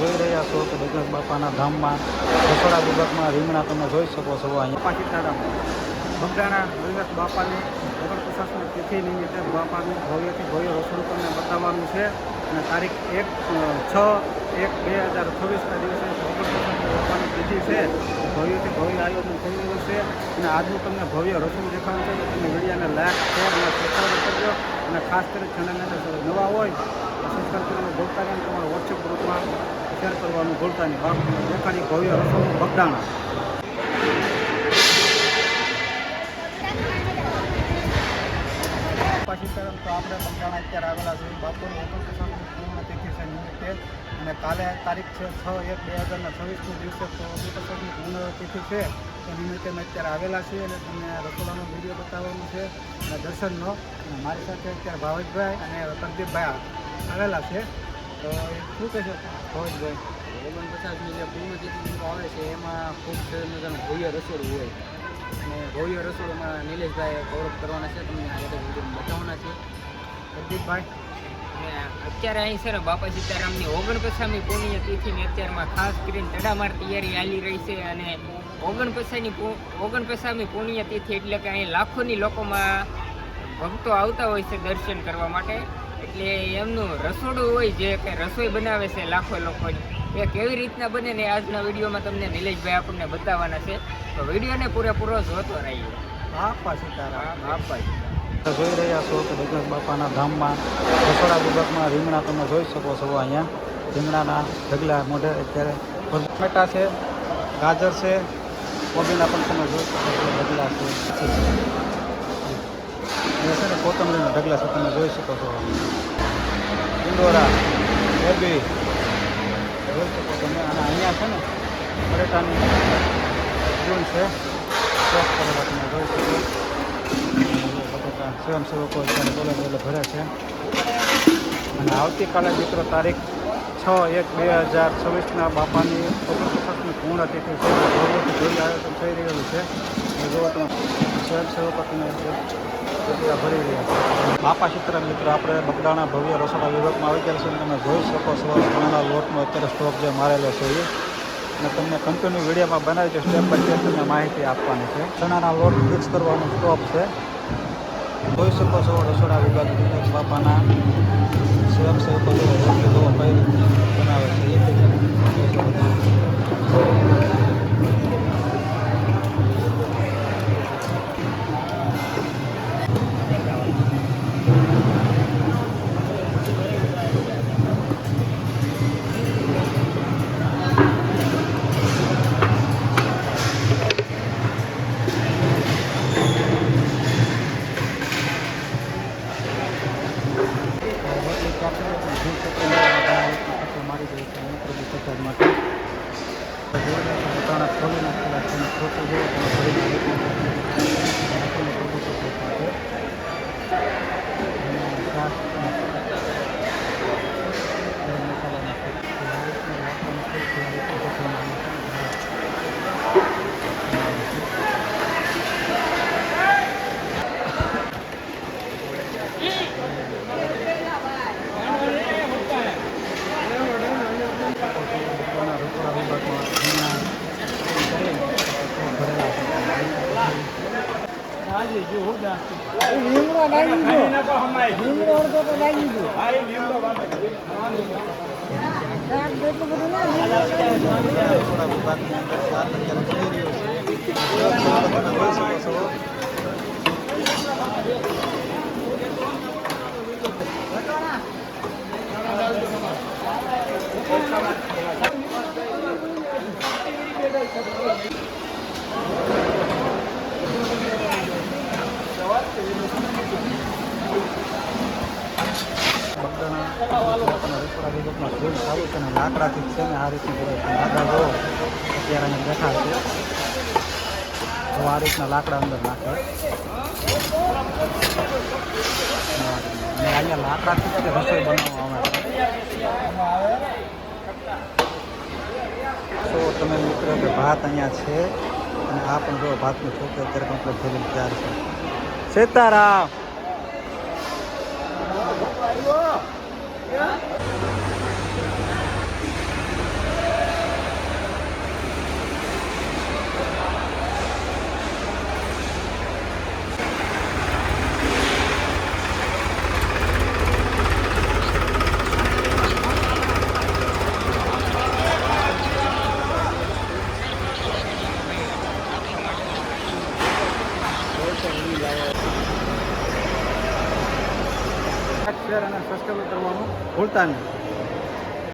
જોઈ રહ્યા છો કે બજરંગ બાપાના ધામમાં રસોડા વિભાગમાં રીંગણા તમે જોઈ શકો છો અહીંયા. સીતારામ. બગદાણા રવિવાસ બાપાની ઓગણપચાસમી તિથિ નિમિત્તે બાપાનું ભવ્યથી ભવ્ય રસોડું તમને બતાવવાનું છે. અને તારીખ એક, છ, એક બે હજાર ચોવીસના દિવસે ઓગણપચાસમી બાપાની તિથિ છે. ભવ્યથી ભવ્ય આયોજન થઈ રહ્યું છે અને આજનું તમને ભવ્ય રસોડું દેખાડું છે. તમે મીડિયાને લાઈક શેર અને સબસ્ક્રાઈબ કરજો. અને ખાસ કરી ચેનલને નવા હોય સબસ્ક્રાઈબ કરવાનું ભૂલતા નહીં. તમારા વોટ્સએપ ગ્રુપમાં શેર કરવાનું ભૂલતા નહીં. બાપ દેખાડી ભવ્ય રસોનું બગદાણા. પાછી તો આપણે બંગાળા અત્યારે આવેલા છે. બાપુની કાલે તારીખ છે છ એક બે હજારના છવ્વીસના દિવસે તો ઓગણપચાસમી છે. તો નિમિત્તે અમે અત્યારે આવેલા છીએ અને તમને રસોડાનો વીડિયો બતાવવાનું છે અને દર્શનનો. અને મારી સાથે અત્યારે ભાવેશભાઈ અને પ્રદીપભાઈ આવેલા છે. તો શું કહેશો ભાવેશભાઈ? ઓગણપચાસની જે પૂર્ણતિથિ આવે છે એમાં ખૂબ સરસ મજાનું ભવ્ય રસોડું હોય. અને ભવ્ય રસોડમાં નિલેશભાઈ ગૌરવ કરવાના છે. તમને આ બધા વીડિયો બતાવવાના છે. પ્રદીપભાઈ? અત્યારે અહીં છે ને બાપા સીતારામની ઓગણપચાસમી પુણ્ય તિથિની અત્યારમાં ખાસ કરીને તડામાર તૈયારી ચાલી રહી છે અને ઓગણપચાસની ઓગણપચાસમી પુણ્ય તિથિ એટલે કે અહીં લાખોની લોકોમાં ભક્તો આવતા હોય છે દર્શન કરવા માટે. એટલે એમનું રસોડું હોય જે કે રસોઈ બનાવે છે લાખો લોકોની એ કેવી રીતના બને ને આજના વિડીયોમાં તમને નિલેશભાઈ આપણને બતાવવાના છે. તો વિડીયોને પૂરેપૂરો જોતો રહીએ. બાપા સીતારામ. બાપા જોઈ રહ્યા છો કે દગત બાપાના ધામમાં, રસોડા વિભાગમાં રીંગણા તમે જોઈ શકો છો અહીંયા. રીંગણાના ઢગલા મોઢે અત્યારે ટમેટા છે, ગાજર છે, કોબીના પણ તમે જોઈ શકો છો ઢગલા છે. છે ને કોથમરીના ઢગલા છે, તમે જોઈ શકો છો. ઇન્દોરા કોબી. જોઈ શકો તમે. અને અહીંયા છે ને બટેટાની જૂન છે. ચોક કરેલા તમે જોઈ શકો સ્વયંસેવકો અત્યારે બોલે બોલે ભરે છે અને આવતીકાલે મિત્રો તારીખ છ એક બે હજાર છવ્વીસના બાપાની ઓગણપચાસની પૂર્ણ તિથિ છે ભવ્યથી આયોજન થઈ રહેલું છે. જો તમે સ્વયંસેવકો તમે બધા ભરી રહ્યા છે. બાપા ચિત્ર મિત્રો, આપણે બગદાણા ભવ્ય રસોડા વિભાગમાં આવી ગયા છે તમે જોઈ શકો છો ઘણા લોટનો અત્યારે સ્ટોક જે મારેલો છે એ. અને તમને કન્ટિન્યુ વિડીયોમાં બનાવી છે સ્ટેપ બાય સ્ટેપ તમને માહિતી આપવાની છે. ચણાના લોટ મિક્સ કરવાનો સ્ટોપ છે. જોઈ શકો છો રસોડા વિભાગ બાપાના સ્વયંસેવકો કઈ રીતે બનાવે છે. એ નાખેલા છે રસોડા વિભાગની અંદર શાક અત્યારે બની રહ્યું છે તમે જોઈ બગદાણા રસોડા ફૂલ સારું છે. ને લાકડાથી છે ને આ રીતનું લાકડા જો અત્યારે અહીંયા બેઠા છે આ રીતના લાકડા અંદર નાખે અને અહીંયા લાકડાથી જ રસોઈ બનાવવામાં આવે તો તમે મિત્રો કે ભાત અહીંયા છે અને આ પણ જો ભાતનું છોકરો અત્યારે કમ્પ્લીટ થયેલું તૈયાર છે. સીતારામ! લાઈક શેર અને સબસ્ક્રાઈબ કરવાનું ભૂલતા નહીં.